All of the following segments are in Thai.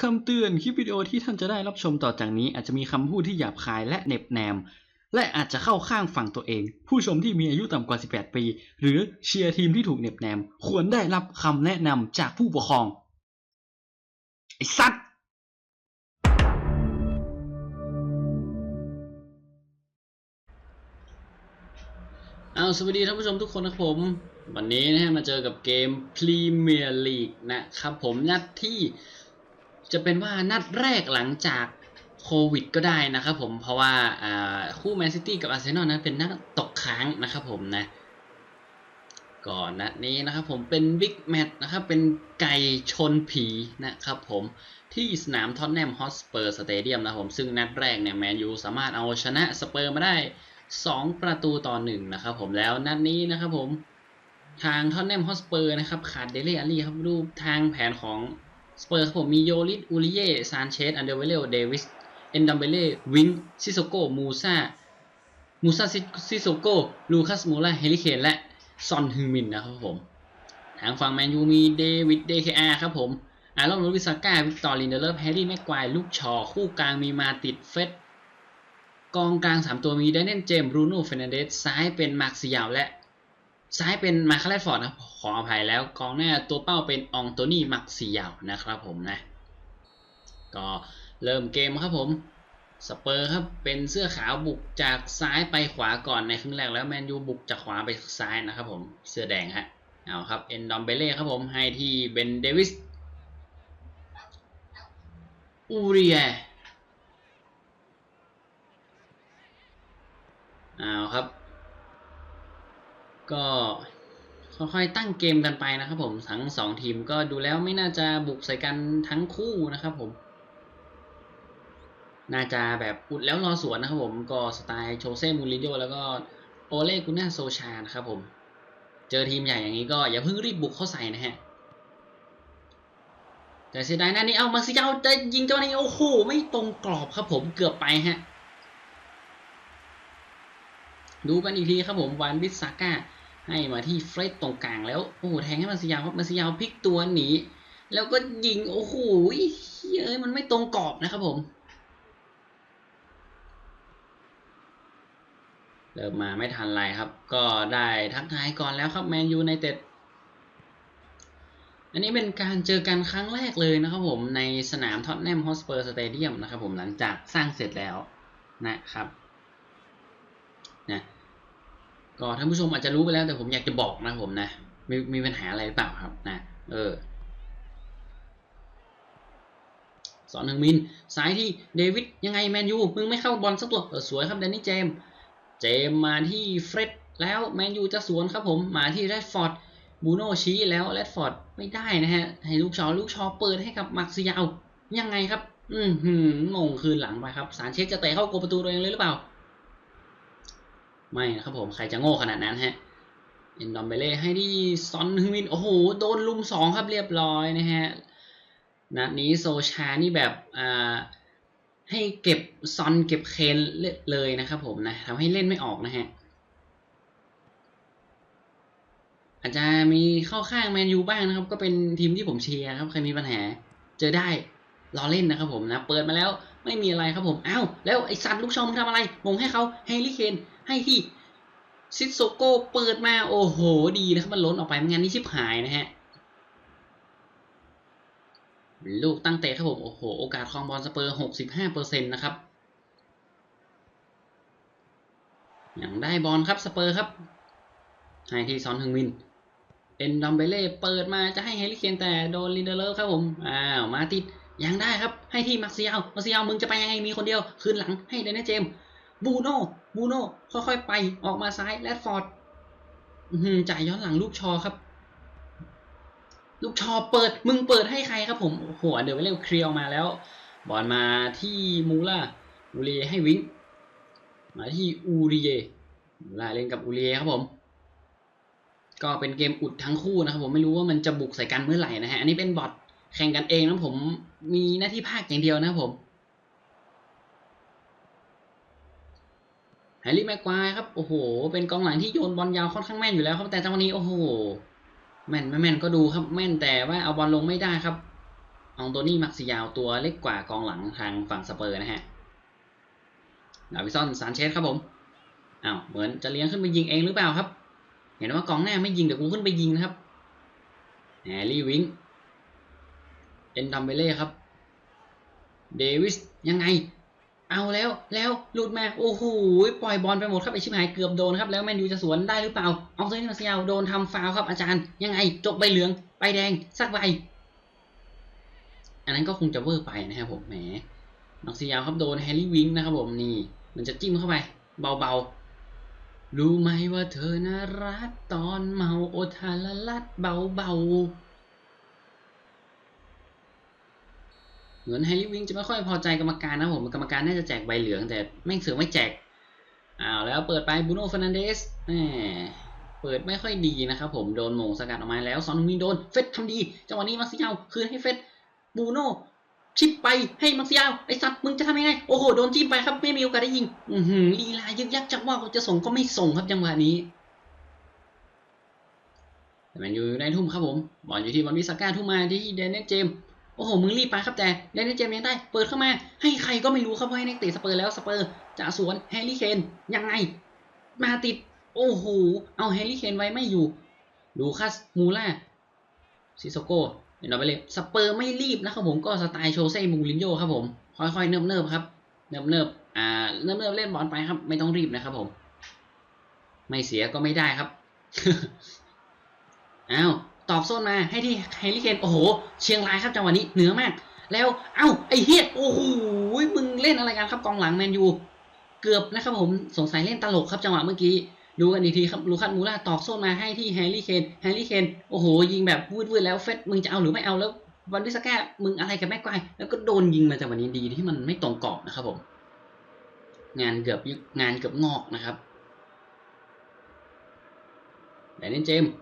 คำเตือนคลิปวิดีโอที่ท่านจะได้รับชมต่อจากนี้ อาจจะมีคำพูดที่หยาบคายและเน็บแนม และอาจจะเข้าข้างฝั่งตัวเอง ผู้ชมที่มีอายุต่ำกว่า 18 ปี หรือเชียร์ทีมที่ถูกเน็บแนม ควรได้รับคำแนะนำจากผู้ปกครอง ไอ้สัตว์เอาสวัสดีท่านผู้ชมทุกคนนะครับผม วันนี้นะฮะมาเจอกับเกมพรีเมียร์ลีกนะครับผมนัดที่ จะเป็นว่านัดแรกหลังจากโควิดก็ได้นะครับผมเพราะว่าคู่แมนซิตี้กับอาร์เซนอลนั้นเป็นนัดตกค้างนะครับผมนะก่อนนัดนี้นะครับผมเป็นบิ๊กแมตช์นะครับเป็นไก่ชนผีนะครับผมที่สนามท็อตแนมฮอตสเปอร์สเตเดียมนะครับผมซึ่งนัดแรกเนี่ยแมนยูสามารถเอาชนะสเปอร์มาได้ 2 ประตูต่อหนึ่งนะครับผมแล้วนัดนี้นะครับผมทางท็อตแนมฮอตสเปอร์นะครับขาดเดเล่อารีครับรูปทางแผนของ สเปอร์ครับผมมีโยลิสอูริเย่ซานเชสอันเดอร์เวเลเดวิสเอนดัมเบเล่วิงซิโซโกมูซามูซาซิโซโกลูคัสมูล่าเฮลิเคนและซอนฮึงมินนะครับผม ทางฝั่งแมนยูมีเดวิดเดคอาครับผมอารอนโรวิสก้าวิกตอร์ลินเดเลอร์แฮร์รี่แม็กควายลูกชอ คู่กลางมีมาติดเฟสกองกลาง 3 ตัวมีไดเนนเจมบรูโน่เฟรนเดสซ้ายเป็นมาร์คซิยาวและ ซ้ายเป็นมาคาเลฟอร์ดนะขออภัยแล้วกองหน้าตัวเป้าเป็นองโตนี่มาร์คซิยาวนะครับผมนะ ก็เริ่มเกมครับผมสเปอร์ครับเป็นเสื้อขาวบุกจากซ้ายไปขวาก่อนในครึ่งแรกแล้วแมนยูบุกจากขวาไปซ้ายนะครับผมเสื้อแดงฮะเอาครับเอนดอมเบเล่ครับผมให้ที่เบนเดวิสอูเรียเอาครับ ก็ค่อยๆตั้งเกมกันไปนะครับผมทั้งสองทีมก็ดูแล้วไม่น่าจะบุกใส่กันทั้งคู่นะครับผม น่าจะแบบอุดแล้วรอสวนนะครับผมก็สไตล์โชเซ่มูรินโญ่แล้วก็โอเล่กุน่าโซชานะครับผม เจอทีมใหญ่อย่างนี้ก็อย่าเพิ่งรีบบุกเข้าใส่นะฮะแต่เสียดายน้านี้เอามาซิเจ้าจะยิงเจ้านี้โอ้โหไม่ตรงกรอบครับผมเกือบไปฮะดูกันอีกทีครับผมวานบิสซาก้า ให้มาที่เฟรดตรงกลางแล้ว โอ้โหแทงให้มาซิยาวครับมาซิยาวพลิกตัวหนี แล้วก็ยิง โอ้โหเอ้ยมันไม่ตรงกรอบนะครับผม เริ่มมาไม่ทันไรครับ ก็ได้ทักทายก่อนแล้วครับแมนยูในเต็ดอันนี้เป็นการเจอกันครั้งแรกเลยนะครับผมในสนามท็อตแนมฮอสเปอร์สเตเดียมนะครับผมหลังจากสร้างเสร็จแล้วนะครับ ก็ท่านผู้ชมอาจจะรู้ไปแล้วแต่ผมอยากจะบอกนะผมนะมีมีปัญหาอะไรหรือเปล่าครับนะเออสอนหนึ่งมินซ้ายที่เดวิดยังไงแมนยูมึงไม่เข้าบอลสักตัวเออสวยครับแดนนี่เจม เจมมาที่เฟร็ดแล้วแมนยูจะสวนครับผมมาที่แรดฟอร์ดบูโนชี้แล้วแรดฟอร์ดไม่ได้นะฮะ ให้ลูกชอลูกชอเปิดให้กับมาร์ซิยาวยังไงครับ อืมงงคืนหลังไปครับ สารเช็คจะเตะเข้าโกลประตูตัวเองเลยหรือเปล่า ไม่นะครับผม ใครจะโง่ขนาดนั้นฮะเอ็นดอมเบเล่ให้ที่ซอนฮึมิน โอ้โห โดนลุมสองครับเรียบร้อยนะฮะ นัดนี้โซชานี่แบบอ่าให้เก็บซอนเก็บเคนเลยนะครับผมนะทำให้เล่นไม่ออกนะฮะ อาจจะมีเข้าข้างแมนยูบ้างนะครับ ก็เป็นทีมที่ผมเชียร์ครับใครมีปัญหา เจอได้รอเล่นนะครับผมนะ เปิดมาแล้วไม่มีอะไรครับผม อ้าวแล้วไอสัตว์ลูกชอมทำอะไรมงให้เขาเฮลิเคน ให้ที่ซิโซโกเปิดมาโอ้โห ดีนะครับมันล้นออกไปไม่งั้นนี่ชิบหายนะฮะ ลูกตั้งเตะครับผม โอ้โห โอกาสครองบอลสเปอร์หกสิบห้าเปอร์เซ็นต์นะครับอย่างได้บอลครับสเปอร์ครับให้ที่ซอนฮึงมิน เอ็นดอมเบเล่เปิดมาจะให้เฮลิเคนแต่โดนลินเดเลอร์ครับผม อ้าว มาติดยังได้ครับ ให้ที่มาร์เซียลมาร์เซียลมึงจะไปยังไงมีคนเดียว คืนหลังให้เดนนี่เจมส์ บูโน่บูโน่ค่อยๆไปออกมาซ้ายแรดฟอร์ดจ่ายย้อนหลังลูกชอครับ ลูกชอเปิดมึงเปิดให้ใครครับผมโอ้โหเดี๋ยวไปเร็วเคลียร์ออกมาแล้ว บอลมาที่มูล่าอูเรียให้วิงมาที่อูเรียมูล่าเล่นกับอูเรียครับผม ก็เป็นเกมอุดทั้งคู่นะครับผมไม่รู้ว่ามันจะบุกใส่กันเมื่อไหร่นะฮะอันนี้เป็นบอทแข่งกันเองนะผมมีหน้าที่ภาคอย่างเดียวนะครับผม แฮ ร์รี่แม็กควายครับ โอ้โห เป็นกองหลังที่โยนบอลยาวค่อนข้างแม่นอยู่แล้วครับแต่จังหวะนี้โอ้โห แม่นไม่แม่นก็ดูครับ แม่นแต่ว่าเอาบอลลงไม่ได้ครับอองโตนี่มักซิยาวตัวเล็กกว่ากองหลังทางฝั่งสเปอร์นะฮะ ดาวิสันซานเชสครับผม อ้าวเหมือนจะเลี้ยงขึ้นไปยิงเองหรือเปล่าครับ เห็นว่ากองหน้าไม่ยิงเดี๋ยวกูขึ้นไปยิงนะครับแฮร์รี่วิงเอ็นดัมเบเล่ครับ เดวิสยังไง เอาแล้วแล้วหลุดมาโอ้โหปล่อยบอลไปหมดครับไอชิบหายเกือบโดนครับแล้วแมนยูจะสวนได้หรือเปล่าเอาตัวนี้มาเซียวโดนทำฟาวครับอาจารย์ ยังไงจบใบเหลืองใบแดงสักใบอันนั้นก็คงจะเวอร์ไปนะครับผมแหมมักซิยาวครับโดนแฮร์รี่วิงนะครับผมนี่ มันจะจิ้มเข้าไป เบาๆรู้ไหมว่าเธอน่ารักตอนเมาโอทาละลัดเบาๆ เหมือนแฮร์รี่วิงจะไม่ค่อยพอใจกรรมการนะผมกรรมการน่าจะแจกใบเหลือง แต่แม่งเสือไม่แจกอ้าวแล้วเปิดไปบูโน่ฟ e ร์นันเดสแหมเปิดไม่ค่อยดีนะครับผมโดนโมงสกัดออกมาแล้วซอนมินโดนเฟสทำดีจังหวะนี้มาซิยาวคืนให้เฟสบูโน่ชิปไปให้มักซิยาวไอสัตว์มึงจะทำยังไงโอ้โหโดนจิ้มไปครับไม่มีโอกาสได้ยิง อือหือลีลายึกยักจังว่าจะส่งก็ไม่ส่งครับจังหวะนี้แต่แมนยูได้ทุ่มครับผมบอลอยู่ที่บอลวิสก้าทุ่มมาที่เดนเนสเจมส์ โอ้โห มึงรีบไปครับแต่เดนเนสเจมส์ยังได้ เปิดเข้ามา ให้ใครก็ไม่รู้ครับเพราะให้นักเตะสเปอร์แล้วสเปอร์จะสวนแฮร์รี่เคนยังไง มาติด โอ้โห เอาแฮร์รี่เคนไว้ไม่อยู่ดูคัสมูล่าซิโซโก้เดี๋ยวเราไปเลยสเปอร์ไม่รีบนะครับผมก็สไตล์โชเซ่มูรินโญ่ครับผม ค่อยๆ เนิบๆครับ เนิบๆอ่าเนิบๆเล่นบอลไปครับ ไม่ต้องรีบนะครับผม ไม่เสียก็ไม่ได้ครับอ้าว ตอกโซนมาให้ที่แฮร์รี่เคนโอ้โห เชียงรายครับจังหวะนี้เหนือมาก แล้วเอ้าไอ้เฮียโอ้โหมึงเล่นอะไรกันครับกองหลังแมนยูเกือบนะครับผมสงสัยเล่นตลกครับจังหวะเมื่อกี้ดูกันอีกทีครับลูคัสมูล่าตอกโซนมาให้ที่แฮร์รี่เคนแฮร์รี่เคนโอ้โห ยิงแบบวืดๆแล้วเฟสมึงจะเอาหรือไม่เอาแล้ววันวิสก้ามึงอะไรกับแม็กไกวแล้วก็โดนยิงมาจากวันนี้ดีที่มันไม่ตรงกรอบนะครับผม งานเกือบงานเกือบงอกนะครับแดนนินเจมส์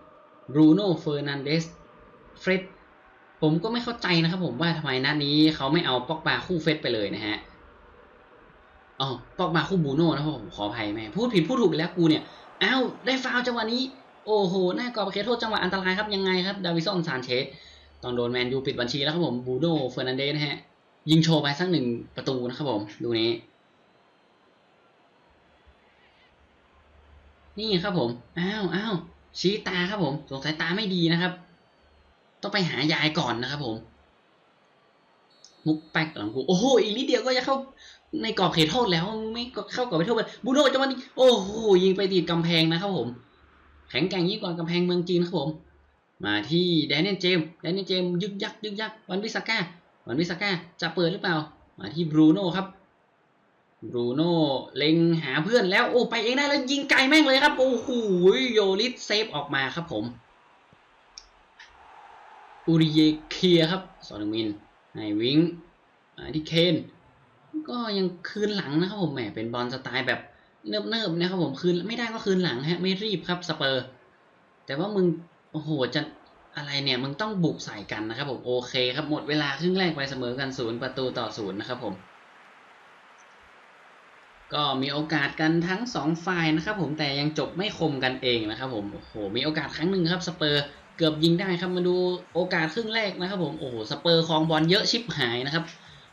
บรูโน่เฟอร์นันเดสเฟรดผมก็ไม่เข้าใจนะครับผมว่าทำไมนัดนี้เขาไม่เอาปอกบาคู่เฟรดไปเลยนะฮะอ๋อปอกบาคู่บูโน่นะครับผมขออภัยแม่พูดผิดพูดถูกไปแล้วกูเนี่ยอ้าวได้ฟาวจังหวะนี้ โอ้โหหน้ากรอบเขตโทษจังหวะอันตรายครับยังไงครับดาวิสันซานเชสต้องโดนแมนยูปิดบัญชีแล้วครับผมบูโน่เฟอร์นันเดสนะฮะยิงโชว์ไปสักหนึ่งประตูนะครับผมดูนี้ นี่ครับผมอ้าวอ้าว ชี้ตาครับผม สงสัยตาไม่ดีนะครับ ต้องไปหายายก่อนนะครับผม มุกแป๊กหลังกู โอ้โห อีกนิดเดียวก็จะเข้าในกรอบเขตโทษแล้วไม่เข้ากรอบเขตโทษเลยบูโน่จะนี้โอ้โห ยิงไปติดกำแพงนะครับผม แข็งแกร่งยิ่งกว่ากำแพงเมืองจีนครับผม มาที่แดนเนียลเจมส์แดนเนียลเจมส์ยึกยัก ยึกยัก วันวิสก้า วันวิสก้า จะเปิดหรือเปล่า มาที่บรูโน่ครับ บรูโน่เล็งหาเพื่อนแล้วโอ้ไปเองได้แล้วยิงไกลแม่งเลยครับ โอ้โหโยลิสเซฟออกมาครับผมอูริเยเคียครับซอนมินไฮวิงที่เคนก็ยังคืนหลังนะครับผมแหมเป็นบอลสไตล์แบบเนิบๆนะครับผมคืนไม่ได้ก็คืนหลังฮะไม่รีบครับสเปอร์ แต่ว่ามึงโอ้โหจะอะไรเนี่ยมึงต้องบุกใส่กันนะครับผมโอเคครับหมดเวลาครึ่งแรกไปเสมอกันศูนย์ประตูต่อศูนย์นะครับผม ก็มีโอกาสกันทั้งสองฝ่ายนะครับผมแต่ยังจบไม่คมกันเองนะครับผมโอ้โหมีโอกาสครั้งหนึ่งครับสเปอร์เกือบยิงได้ครับมาดูโอกาสครึ่งแรกนะครับผมโอ้โหสเปอร์ครองบอลเยอะชิบหายนะครับ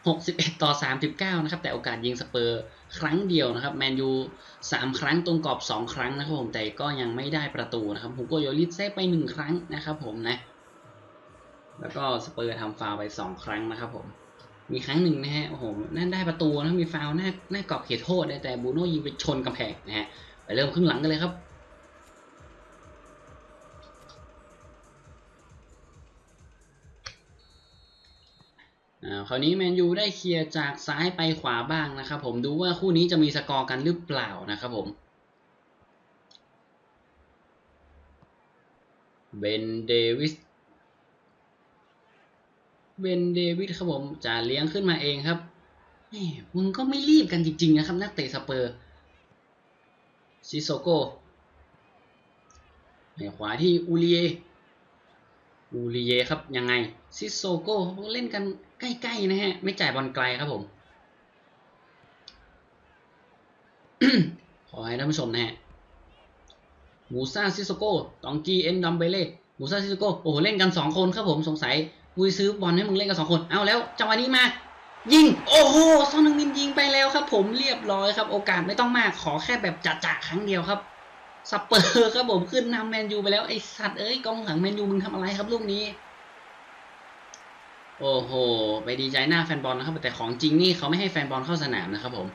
61 ต่อ 39 นะครับ แต่โอกาสยิงสเปอร์ครั้งเดียวนะครับแมนยู3 ครั้งตรงกรอบ 2 ครั้งนะครับผมแต่ก็ยังไม่ได้ประตูนะครับฮูโกโยลิสเซฟไป 1 ครั้งนะครับผมนะแล้วก็สเปอร์ทำฟาวไป 2 ครั้งนะครับผม มีครั้งหนึ่งนะฮะ โอ้โห นั่นได้ประตูนะมีฟาวล์หน้าหน้ากรอบเขตโทษ แต่บูโน่ยิงไปชนกำแพงนะฮะ ไปเริ่มครึ่งหลังกันเลยครับอ่าคราวนี้แมนยูได้เคลียร์จากซ้ายไปขวาบ้างนะครับผมดูว่าคู่นี้จะมีสกอร์กันหรือเปล่านะครับผมเบนเดวิส เบนเดวิสครับผมจะเลี้ยงขึ้นมาเองครับแหมมึงก็ไม่รีบกันจริง ๆ นะครับ นักเตะสเปอร์ซิโซโกในขวาที่อูเลียอูริเยครับยังไงซิโซโก้เขาเล่นกันใกล้ๆนะฮะ ไม่จ่ายบอลไกลครับผม ขอให้ท่านผู้ชมนะฮะมูซาซิโซโก้ตองกีเอ็นดัมเบเล่มูซาซิโซโก้โอ้โหเล่นกัน 2 คนครับผมสงสัย กูซื้อบอลให้มึงเล่นกันสองคน เอาแล้วจังหวะนี้มา ยิง โอ้โหซอนฮึงมินยิงไปแล้วครับ ผมเรียบร้อยครับ โอกาสไม่ต้องมาก ขอแค่แบบจัดๆครั้งเดียวครับสเปอร์ครับผมขึ้นนำแมนยูไปแล้วไอสัตว์เอ้ยกองหลังแมนยูมึงทำอะไรครับลูกนี้ โอ้โห ไปดีใจหน้าแฟนบอลนะครับ แต่ของจริงนี่เขาไม่ให้แฟนบอลเข้าสนามนะครับผม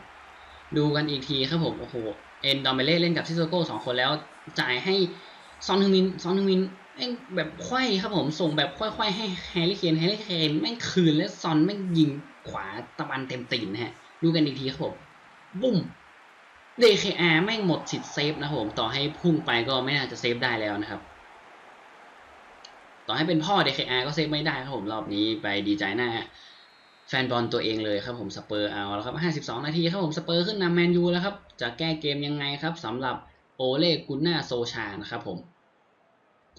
ดูกันอีกทีครับผมโอ้โหเอ็นดอมเบเล่เล่นกับซิโซโก้สองคนแล้ว จ่ายให้ซอนฮึงมินซอนฮึงมิน ม่งแบบไขว้ครับผมส่งแบบไขว้ๆให้แฮร์รี่เคนแฮร์รี่เคนแม่งคืนแล้วซอนแม่งยิงขวาตะวันเต็มตีนนะฮะ ดูกันอีกทีครับผมบุ้ม DKR แม่งหมดสิทธิ์เซฟนะครับผมต่อให้พุ่งไปก็ไม่น่าจะเซฟได้แล้วนะครับ ต่อให้เป็นพ่อ DKR ก็เซฟไม่ได้ครับผมรอบนี้ไปดีใจหน้าแฟนบอลตัวเองเลยครับผมสเปอร์เอาแล้วครับ52 นาทีครับผมสเปอร์ขึ้นนำแมนยูแล้วครับจะแก้เกมยังไงครับสำหรับโอเล่กุนนาโซชานะครับผม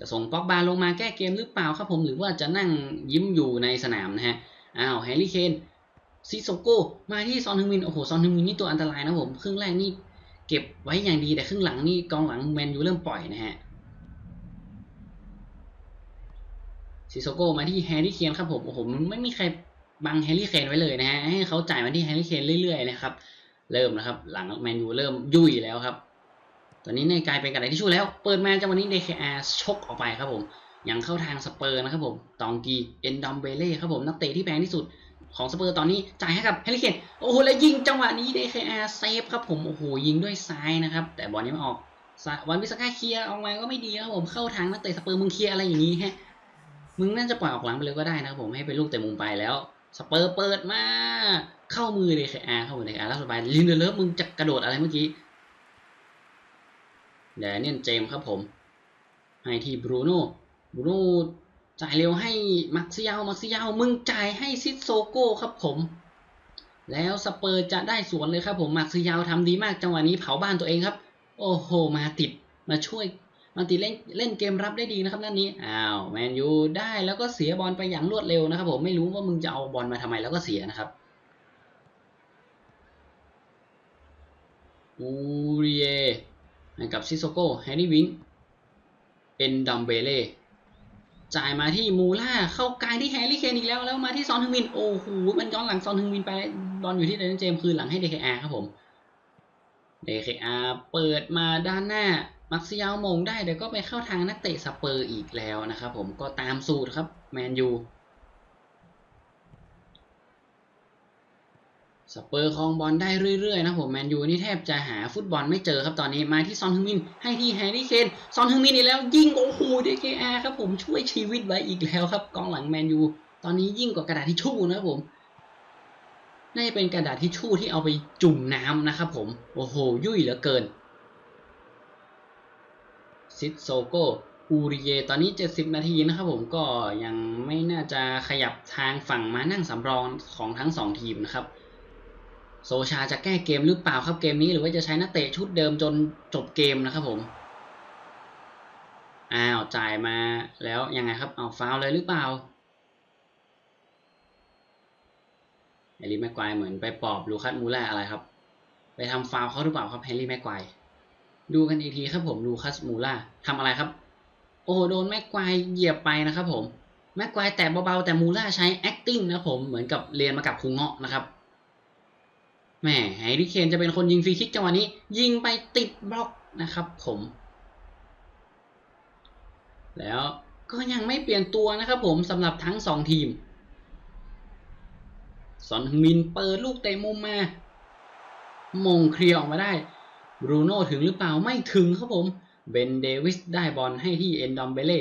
จะส่งป็อกบาลงมาแก้เกมหรือเปล่าครับผมหรือว่าจะนั่งยิ้มอยู่ในสนามนะฮะอ้าวแฮร์รี่เคนซิโซโกมาที่ซอนฮึงมินโอ้โหซอนฮึงมินนี่ตัวอันตรายนะผมครึ่งแรกนี่เก็บไว้อย่างดีแต่ครึ่งหลังนี่กองหลังแมนยูเริ่มปล่อยนะฮะซิโซโก้มาที่แฮร์รี่เคนครับผมโอ้โหไม่มีใครบังแฮร์รี่เคนไว้เลยนะฮะให้เขาจ่ายมาที่แฮร์รี่เคนเรื่อยๆนะครับเริ่มนะครับ หลังแมนยูเริ่มยุ่ยแล้วครับ ตอนนี้ในกลายเป็นกระดาษที่ชู่แล้ว เปิดมาจังหวะนี้ DKR ชกออกไปครับผม ยังเข้าทางสเปอร์นะครับผม ตองกีเอนดอมเบเล่ครับผม นักเตะที่แพงที่สุดของสเปอร์ตอนนี้จ่ายให้กับแฮร์รี่เคนโอ้โห แล้วยิงจังหวะนี้ DKR เซฟครับผม โอ้โห ยิงด้วยซ้ายนะครับ แต่บอลนี้ไม่ออก วันวิสก้าเคลียร์ออกมาก็ไม่ดีครับผม เข้าทางนักเตะสเปอร์มึงเคลียร์อะไรอย่างนี้ฮะ มึงน่าจะปล่อยออกหลังไปเลยก็ได้นะครับผมให้เป็นลูกเตะมุมไปแล้วสเปอร์เปิดมาเข้ามือเลยคอาเข้ามือเลยคอาแล้วสบายลินเดอร์เลิฟมึงจะกระโดดอะไรเมื่อกี้ แดเนียนเจมครับผม ให้ที่บรูโน่บรูโน่จ่ายเร็วให้มักซิยาวมักซิยาวมึงจ่ายให้ซิดโซโก้ครับผม แล้วสเปอร์จะได้สวนเลยครับผมมักซิยาวทำดีมากจังหวะนี้เผาบ้านตัวเองครับ โอ้โห มาติดมาช่วยมันติเล่นเล่นเกมรับได้ดีนะครับด้านนี้อ้าวแมนยูได้แล้วก็เสียบอลไปอย่างรวดเร็วนะครับผมไม่รู้ว่ามึงจะเอาบอลมาทำไมแล้วก็เสียนะครับอูเอให้ กับซิโซโก้แฮร์รี่วิงเอ็นดัมเบเล่จ่ายมาที่มูล่าเข้ากลางที่แฮร์รี่เคนอีกแล้ว แล้วมาที่ซอนฮึงมิน โอ้โหมันย้อนหลังซอนฮึงมินไปบอลอยู่ที่เดนเจมส์คืนหลังให้เดคอาครับผมเดคอาเปิดมาด้านหน้า มักซิยาวมงได้เดี๋ยวก็ไปเข้าทางนักเตะสเปอร์อีกแล้วนะครับผมก็ตามสูตรครับแมนยู สเปอร์ครองบอลได้เรื่อยๆนะผมแมนยูนี่แทบจะหาฟุตบอลไม่เจอครับตอนนี้มาที่ซอนฮึงมิน ให้ที่แฮร์รี่เคนซอนฮึงมินอีกแล้วยิงโอ้โหเดคอาครับผมช่วยชีวิตไว้อีกแล้วครับกองหลังแมนยูตอนนี้ยิ่งกว่ากระดาษทิชชู่นะครับผมน่าจะเป็นกระดาษทิชชู่ที่เอาไปจุ่มน้ำนะครับผมโอ้โหยุ่ยเหลือเกินซิดโซโกอูริเยตอนนี้ 70 นาทีนะครับผมก็ยังไม่น่าจะขยับทางฝั่งมานั่งสำรองของทั้ง 2 ทีมนะครับ โซชาจะแก้เกมหรือเปล่าครับเกมนี้หรือว่าจะใช้นักเตะชุดเดิมจนจบเกมนะครับผม อ้าวจ่ายมาแล้วยังไงครับเอาฟาวเลยหรือเปล่าแฮร์รี่แม็กควายเหมือนไปปอบลูคัสมูล่าอะไรครับ ไปทำฟาวเขาหรือเปล่าครับแฮร์รี่แม็กควายดูกันอีกทีครับผมลูคัสมูล่าทำอะไรครับ โอ้โดนแม็กควายเหยียบไปนะครับผมแม็กควายแต่เบาๆแต่มูล่าใช้ acting นะครับผมเหมือนกับเรียนมากับครูเงาะนะครับ แหมไฮริเคนจะเป็นคนยิงฟรีคิกจังหวะนี้ ยิงไปติดบล็อกนะครับผม แล้วก็ยังไม่เปลี่ยนตัวนะครับผมสำหรับทั้งสองทีมซอนฮงมินเปิดลูกเตะมุมมามงเคลียร์ออกมาได้บรูโน่ถึงหรือเปล่าไม่ถึงครับผมเบนเดวิสได้บอลให้ที่เอนดอมเบเล่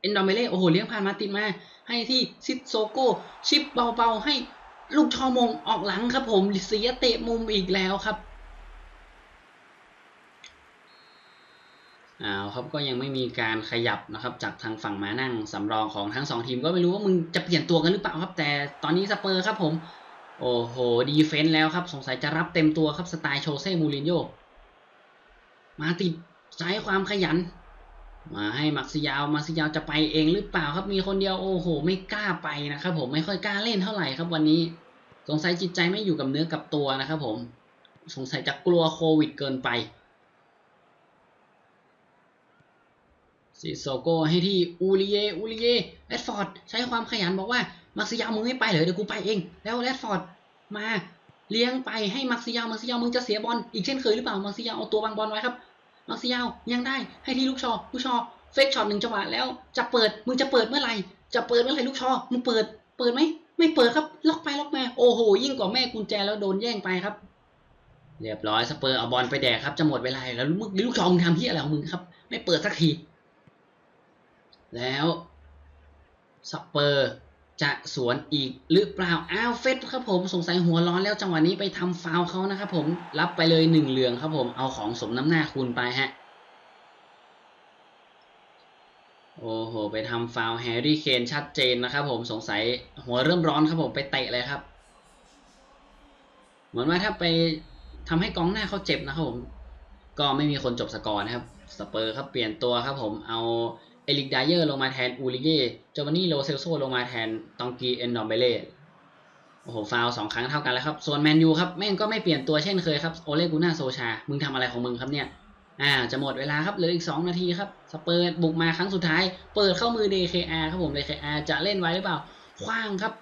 เอนดอมเบเล่โอ้โหเลี้ยงผ่านมาติดมา ให้ที่ซิดโซโกชิปเบาๆให้ ลูกชอมงออกหลังครับผมเสียเตะมุมอีกแล้วครับอ้าวครับก็ยังไม่มีการขยับนะครับ จากทางฝั่งมานั่งสำรองของทั้งสองทีมก็ไม่รู้ว่ามึงจะเปลี่ยนตัวกันหรือเปล่าครับ แต่ตอนนี้สเปอร์ครับผม โอ้โหดีเฟนต์แล้วครับสงสัยจะรับเต็มตัวครับสไตล์โชเซ่มูรินโญ่มาติดใช้ความขยัน มาให้มักซิยาวมักซิยาวจะไปเองหรือเปล่าครับมีคนเดียวโอ้โห ไม่กล้าไปนะครับ ผมไม่ค่อยกล้าเล่นเท่าไหร่ครับวันนี้ สงสัยจิตใจไม่อยู่กับเนื้อกับตัวนะครับ ผมสงสัยจะกลัวโควิดเกินไปสซิโซโกให้ที่อูริเยอูริเยแรดฟอร์ดใช้ความขยันบอกว่ามักซิยาวมึงไม่ไปเหรอเดี๋ยวกูไปเอง แล้วแรดฟอร์ดมาเลี้ยงไปให้มักซิยาวมักซิยาวมึงจะเสียบอลอีกเช่นเคยหรือเปล่ามักซิยาวเอาตัวบังบอลไว้ครับ มักซิยาวยังได้ให้ที่ลูกชอ ลูกชอเฟกช็อตหนึ่งจังหวะแล้วจะเปิดมึงจะเปิดเมื่อไหร่จะเปิดเมื่อไหร่ลูกชอมึงเปิด เปิดไหมไม่เปิดครับ ล็อกไปล็อกมาโอ้โห ยิ่งกว่าแม่กุญแจแล้วโดนแย่งไปครับ เรียบร้อยสเปอร์เอาบอลไปแดกครับจะหมดเวลาแล้วมึงลูกชอมึงทำที่อะไรของมึงครับ ไม่เปิดสักทีแล้วสเปอร์ จะสวนอีกหรือเปล่า อ้าวเฟสครับผมสงสัยหัวร้อนแล้วจังหวะนี้ไปทำฟาวเขานะครับผมรับไปเลยหนึ่งเหลืองครับผมเอาของสมน้ำหน้าคุณไปฮะโอ้โห ไปทำฟาวแฮร์รี่เคนชัดเจนนะครับผมสงสัยหัวเริ่มร้อนครับผมไปเตะเลยครับ เหมือนว่าถ้าไปทำให้กองหน้าเขาเจ็บนะครับผม ก็ไม่มีคนจบสกอร์นะครับ สเปอร์ครับเปลี่ยนตัวครับผมเอา เอลิกไดเยอร์ลงมาแทนอูริเย่จาวานี่โลเซลโซลงมาแทนตองกีเอนนอมเบเล่โอ้โห ฟาวสองครั้งเท่ากันแล้วครับ ส่วนแมนยูครับ แม่งก็ไม่เปลี่ยนตัวเช่นเคยครับ โอเลกูน่าโซชา มึงทำอะไรของมึงครับเนี่ย อ่า จะหมดเวลาครับ เหลืออีก 2 นาทีครับ สเปิร์บุกมาครั้งสุดท้าย เปิดเข้ามือ DKR ครับผม DKR จะเล่นไว้หรือเปล่า คว้างครับ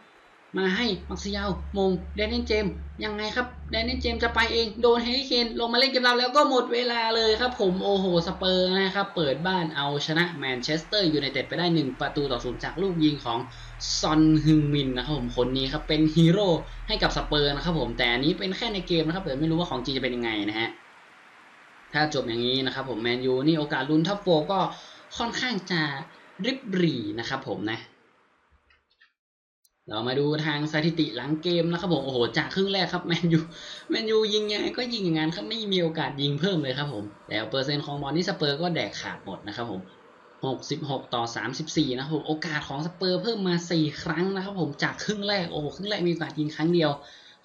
มาให้มักซิยาวมงเดนนินเจมยังไงครับเดนนินเจมจะไปเองโดนเฮริเคนลงมาเล่นกับเราแล้วก็หมดเวลาเลยครับผมโอโหสเปอร์นะครับเปิดบ้านเอาชนะแมนเชสเตอร์ยูไนเต็ดไปได้ 1 ประตูต่อศูนย์จากลูกยิงของซอนฮึงมินนะครับผมคนนี้ครับเป็นฮีโร่ให้กับสเปอร์นะครับผมแต่อันนี้เป็นแค่ในเกมนะครับเดี๋ยวไม่รู้ว่าของจริงจะเป็นยังไงนะฮะถ้าจบอย่างนี้นะครับผมแมนยูนี่โอกาสลุ้นท็อปโฟก็ค่อนข้างจะริบหรี่นะครับผมนะ เรามาดูทางสถิติหลังเกมนะครับผมโอ้โหจากครึ่งแรกครับแมนยูแมนยูยิงยังไงก็ยิงอย่างนั้นครับไม่มีโอกาสยิงเพิ่มเลยครับผมแล้วเปอร์เซ็นต์ของบอลนี่สเปอร์ก็แดกขาดหมดนะครับผม66 ต่อ 34 นะครับผมโอกาสของสเปอร์เพิ่มมา 4 ครั้งนะครับผมจากครึ่งแรกโอ้โหครึ่งแรกมีโอกาสยิงครั้งเดียว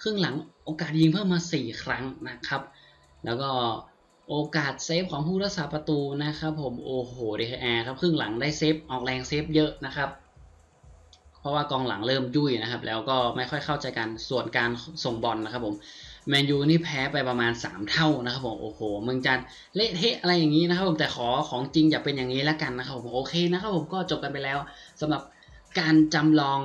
ครึ่งหลังโอกาสยิงเพิ่มมา 4 ครั้งนะครับ แล้วก็โอกาสเซฟของผู้รักษาประตูนะครับผมโอ้โหเดคแอร์ครับครึ่งหลังได้เซฟออกแรงเซฟเยอะนะครับ ราะว่ากองหลังเริ่มยุ่ยนะครับ แล้วก็ไม่ค่อยเข้าใจกันส่วนการส่งบอลนะครับผมแมนยูนี่แพ้ไปประมาณ 3 เท่านะครับผมโอ้โหมึงจะเละเทะอะไรอย่างนี้นะครับผมแต่ขอของจริงอย่าเป็นอย่างนี้แล้วกันนะครับผมโอเคนะครับผมก็จบกันไปแล้วสำหรับการจำลอง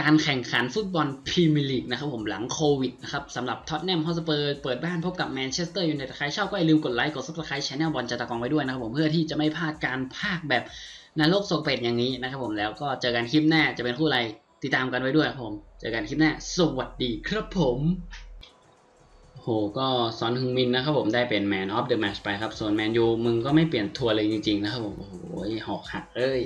การแข่งขันฟุตบอลพรีเมียร์ลีกนะครับผมหลังโควิดนะครับสำหรับท็อตแนมฮอสเปอร์เปิดบ้านพบกับแมนเชสเตอร์ยูไนเต็ดใครชอบก็อย่าลืมกดไลค์กดซับสไครต์ช anel บอลจะตะกองไว้ด้วยนะครับผมเพื่อที่จะไม่พลาดการพากย์แบบ นรกสกเป็ดอย่างนี้นะครับผมแล้วก็เจอกันคลิปหน้าจะเป็นคู่อะไรติดตามกันไว้ด้วยครับผมเจอกันคลิปหน้าสวัสดีครับผมโหก็ซอนฮึงมินนะครับผมได้เป็นแมนออฟเดอะแมชไปครับ ส่วนแมนยูมึงก็ไม่เปลี่ยนทัวร์เลยจริงๆนะครับผมโอ้โหหอกหักเอ้ย